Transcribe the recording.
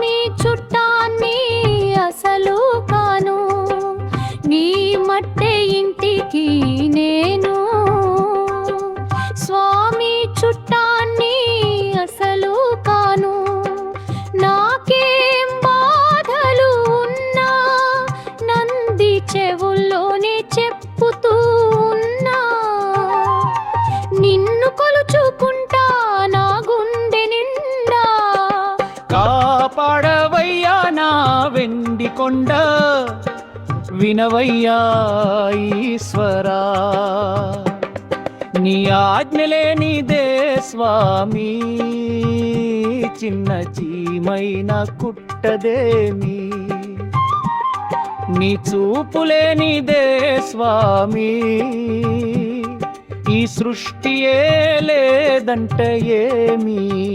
మీ చుట్టాన్ని అసలు కాను. మీ మట్టే ఇంటికి నేను. స్వామి చుట్టాన్ని అసలు కాను. నాకేం బాధలు ఉన్నా నంది చెవుల్లోనే చెప్పుతూ ఉన్నా. నిన్న పాడవయ్యా నా వెండి కొండ. వినవయ్యా ఈశ్వరా. నీ ఆజ్ఞలే నీదే స్వామి. చిన్న చీమైన కుట్టదేమి. నీ చూపులే నీదే స్వామి. ఈ సృష్టియే లేదంట ఏమీ.